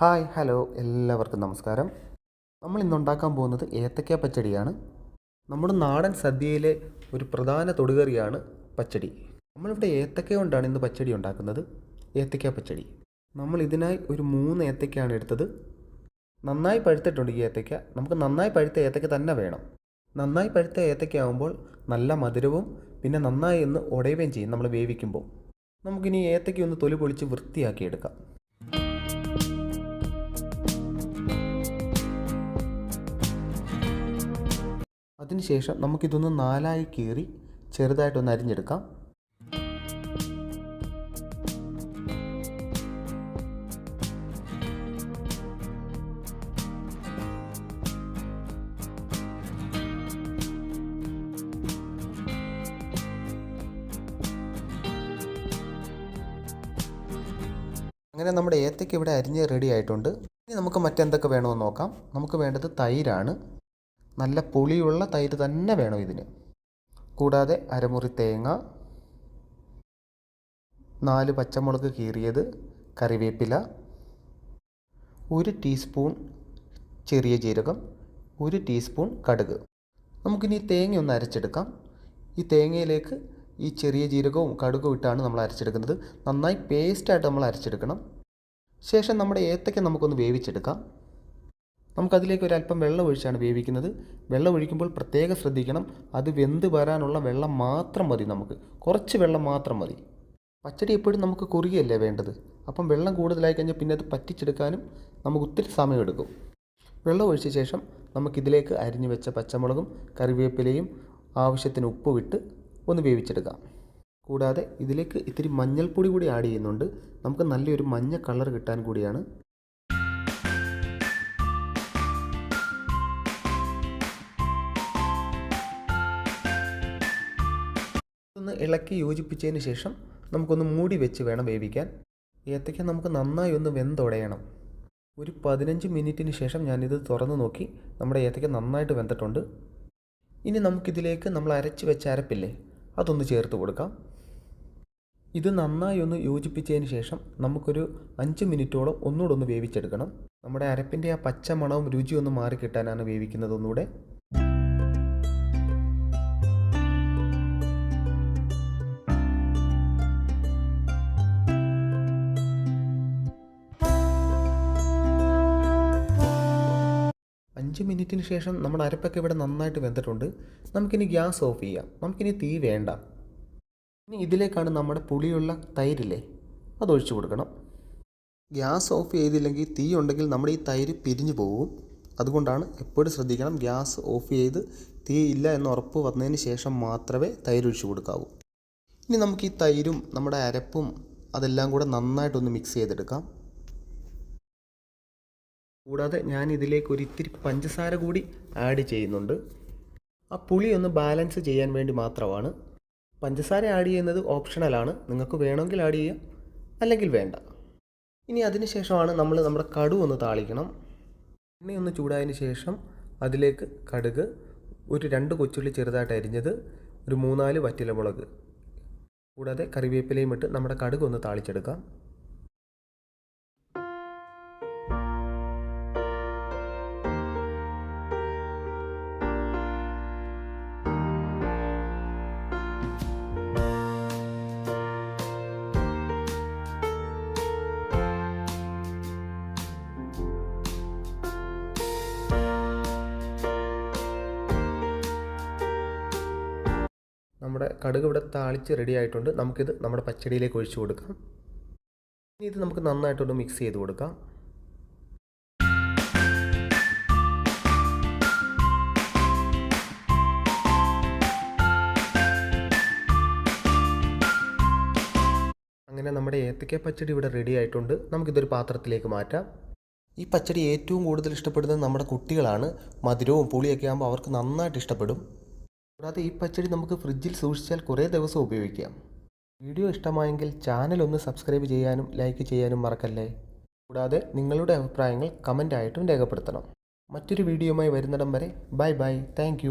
Hi hello എല്ലാവർക്കും നമസ്കാരം. നമ്മൾ ഇന്നുണ്ടാക്കാൻ പോകുന്നത് ഏത്തക്ക പച്ചടിയാണ്. നമ്മുടെ നാടൻ സദ്യയിലെ ഒരു പ്രധാന തൊടുകറിയാണ് പച്ചടി. നമ്മളിവിടെ ഏത്തക്ക കൊണ്ടാണ് ഇന്ന് പച്ചടി ഉണ്ടാക്കുന്നത്. ഏത്തക്ക പച്ചടി. നമ്മൾ ഇതിനായി ഒരു മൂന്ന് ഏത്തക്കയാണ് എടുത്തത്. നന്നായി പഴുത്തിട്ടുണ്ട് ഈ ഏത്തക്ക നമുക്ക് നന്നായി പഴുത്ത ഏത്തക്ക തന്നെ വേണം. നന്നായി പഴുത്ത ഏത്തക്ക ആകുമ്പോൾ നല്ല മധുരവും പിന്നെ നന്നായി ഒന്ന് ഉടയുകയും ചെയ്യും നമ്മൾ വേവിക്കുമ്പോൾ. നമുക്കിനി ഏത്തക്ക ഒന്ന് തൊലി പൊളിച്ച് വൃത്തിയാക്കി എടുക്കാം അതിനുശേഷം നമുക്കിതൊന്ന് നാലായി കീറി ചെറുതായിട്ടൊന്ന് അരിഞ്ഞെടുക്കാം. അങ്ങനെ നമ്മുടെ ഏത്തയ്ക്ക് ഇവിടെ അരിഞ്ഞ് റെഡി ആയിട്ടുണ്ട്. ഇനി നമുക്ക് മറ്റെന്തൊക്കെ വേണമെന്ന് നോക്കാം. നമുക്ക് വേണ്ടത് തൈരാണ്. നല്ല പുളിയുള്ള തൈര് തന്നെ വേണം ഇതിന്. കൂടാതെ അരമുറി തേങ്ങ നാല് പച്ചമുളക് കീറിയത് കറിവേപ്പില ഒരു ടീസ്പൂൺ ചെറിയ ജീരകം ഒരു ടീസ്പൂൺ കടുക്. നമുക്കിനി തേങ്ങ ഒന്ന് അരച്ചെടുക്കാം. ഈ തേങ്ങയിലേക്ക് ഈ ചെറിയ ജീരകവും കടുകും ഇട്ടാണ് നമ്മൾ അരച്ചെടുക്കുന്നത്. നന്നായി പേസ്റ്റായിട്ട് നമ്മൾ അരച്ചെടുക്കണം. ശേഷം നമ്മുടെ ഏത്തയ്ക്ക നമുക്കൊന്ന് വേവിച്ചെടുക്കാം. നമുക്കതിലേക്ക് ഒരല്പം വെള്ളം ഒഴിച്ചാണ് വേവിക്കുന്നത്. വെള്ളം ഒഴിക്കുമ്പോൾ പ്രത്യേകം ശ്രദ്ധിക്കണം. അത് വെന്ത് വരാനുള്ള വെള്ളം മാത്രം മതി നമുക്ക്. കുറച്ച് വെള്ളം മാത്രം മതി. പച്ചടി എപ്പോഴും നമുക്ക് കുറുകിയല്ലേ വേണ്ടത്? അപ്പം വെള്ളം കൂടുതലായി കഴിഞ്ഞാൽ പിന്നെ അത് പറ്റിച്ചെടുക്കാനും നമുക്ക് ഒത്തിരി സമയമെടുക്കും. വെള്ളം ഒഴിച്ച ശേഷം നമുക്കിതിലേക്ക് അരിഞ്ഞു വെച്ച പച്ചമുളകും കറിവേപ്പിലയും ആവശ്യത്തിന് ഉപ്പ് വിട്ട് ഒന്ന് വേവിച്ചെടുക്കാം. കൂടാതെ ഇതിലേക്ക് ഇത്തിരി മഞ്ഞൾപ്പൊടി കൂടി ആഡ് ചെയ്യുന്നുണ്ട്. നമുക്ക് നല്ലൊരു മഞ്ഞ കളർ കിട്ടാൻ കൂടിയാണ് ഇളക്കി യോജിപ്പിച്ചതിന് ശേഷം നമുക്കൊന്ന് മൂടി വെച്ച് വേണം വേവിക്കാൻ. ഏത്തയ്ക്ക നമുക്ക് നന്നായി ഒന്ന് വെന്തുടയണം. ഒരു പതിനഞ്ച് മിനിറ്റിന് ശേഷം ഞാനിത് തുറന്ന് നോക്കി നമ്മുടെ ഏത്തയ്ക്ക നന്നായിട്ട് വെന്തിട്ടുണ്ട്. ഇനി നമുക്കിതിലേക്ക് നമ്മൾ അരച്ച് വെച്ച അരപ്പില്ലേ അതൊന്ന് ചേർത്ത് കൊടുക്കാം. ഇത് നന്നായി ഒന്ന് യോജിപ്പിച്ചതിന് ശേഷം നമുക്കൊരു അഞ്ച് മിനിറ്റോളം ഒന്നുകൂടെ ഒന്ന് വേവിച്ചെടുക്കണം. നമ്മുടെ അരപ്പിന്റെ ആ പച്ച മണവും രുചിയും ഒന്ന് മാറി കിട്ടാനാണ് വേവിക്കുന്നത് ഒന്നുകൂടെ മിനിറ്റിന് ശേഷം നമ്മുടെ അരപ്പൊക്കെ ഇവിടെ നന്നായിട്ട് വെന്തിട്ടുണ്ട്. നമുക്കിനി ഗ്യാസ് ഓഫ് ചെയ്യാം. നമുക്കിനി തീ വേണ്ട. ഇനി ഇതിലേക്കാണ് നമ്മുടെ പുളിയുള്ള തൈരില്ലേ? അതൊഴിച്ചു കൊടുക്കണം. ഗ്യാസ് ഓഫ് ചെയ്തില്ലെങ്കിൽ തീ ഉണ്ടെങ്കിൽ നമ്മുടെ ഈ തൈര് പിരിഞ്ഞു പോകും. അതുകൊണ്ടാണ് എപ്പോഴും ശ്രദ്ധിക്കണം ഗ്യാസ് ഓഫ് ചെയ്ത് തീ ഇല്ല എന്ന് ഉറപ്പ് വന്നതിന് ശേഷം മാത്രമേ തൈര് ഒഴിച്ചു കൊടുക്കാവൂ. ഇനി നമുക്ക് ഈ തൈരും നമ്മുടെ അരപ്പും അതെല്ലാം കൂടെ നന്നായിട്ടൊന്ന് മിക്സ് ചെയ്തെടുക്കാം. കൂടാതെ ഞാൻ ഇതിലേക്ക് ഒരു ഇത്തിരി പഞ്ചസാര കൂടി ആഡ് ചെയ്യുന്നുണ്ട്. ആ പുളി ഒന്ന് ബാലൻസ് ചെയ്യാൻ വേണ്ടി മാത്രമാണ്. പഞ്ചസാര ആഡ് ചെയ്യുന്നത് ഓപ്ഷണലാണ് നിങ്ങൾക്ക് വേണമെങ്കിൽ ആഡ് ചെയ്യാം. അല്ലെങ്കിൽ വേണ്ട. ഇനി അതിന് ശേഷമാണ് നമ്മൾ നമ്മുടെ കടു ഒന്ന് താളിക്കണം. എണ്ണ ഒന്ന് ചൂടായതിന് ശേഷം അതിലേക്ക് കടുക് ഒരു രണ്ട് കൊച്ചുള്ളി ചെറുതായിട്ട് അരിഞ്ഞത് ഒരു മൂന്നാൽ വറ്റിലമുളക്. കൂടാതെ കറിവേപ്പിലയും ഇട്ട് നമ്മുടെ കടുക് ഒന്ന് താളിച്ചെടുക്കാം. നമ്മുടെ കടുക് ഇവിടെ താളിച്ച് റെഡി ആയിട്ടുണ്ട്. നമുക്കിത് നമ്മുടെ പച്ചടിയിലേക്ക് ഒഴിച്ചു കൊടുക്കാം. ഇനി ഇത് നമുക്ക് നന്നായിട്ടൊന്ന് മിക്സ് ചെയ്ത് കൊടുക്കാം. അങ്ങനെ നമ്മുടെ ഏത്തക്ക പച്ചടി ഇവിടെ റെഡി ആയിട്ടുണ്ട്. നമുക്കിതൊരു പാത്രത്തിലേക്ക് മാറ്റാം. ഈ പച്ചടി ഏറ്റവും കൂടുതൽ ഇഷ്ടപ്പെടുന്നത് നമ്മുടെ കുട്ടികളാണ്. മധുരവും പുളിയൊക്കെ ആകുമ്പോൾ അവർക്ക് നന്നായിട്ട് ഇഷ്ടപ്പെടും. കൂടാതെ ഈ പച്ചടി നമുക്ക് ഫ്രിഡ്ജിൽ സൂക്ഷിച്ചാൽ കുറേ ദിവസം ഉപയോഗിക്കാം. വീഡിയോ ഇഷ്ടമായെങ്കിൽ ചാനൽ ഒന്ന് സബ്സ്ക്രൈബ് ചെയ്യാനും ലൈക്ക് ചെയ്യാനും മറക്കല്ലേ? കൂടാതെ നിങ്ങളുടെ അഭിപ്രായങ്ങൾ കമന്റായിട്ടും രേഖപ്പെടുത്തണം. മറ്റൊരു വീഡിയോയുമായി വരുന്നിടം വരെ ബൈ ബൈ. താങ്ക്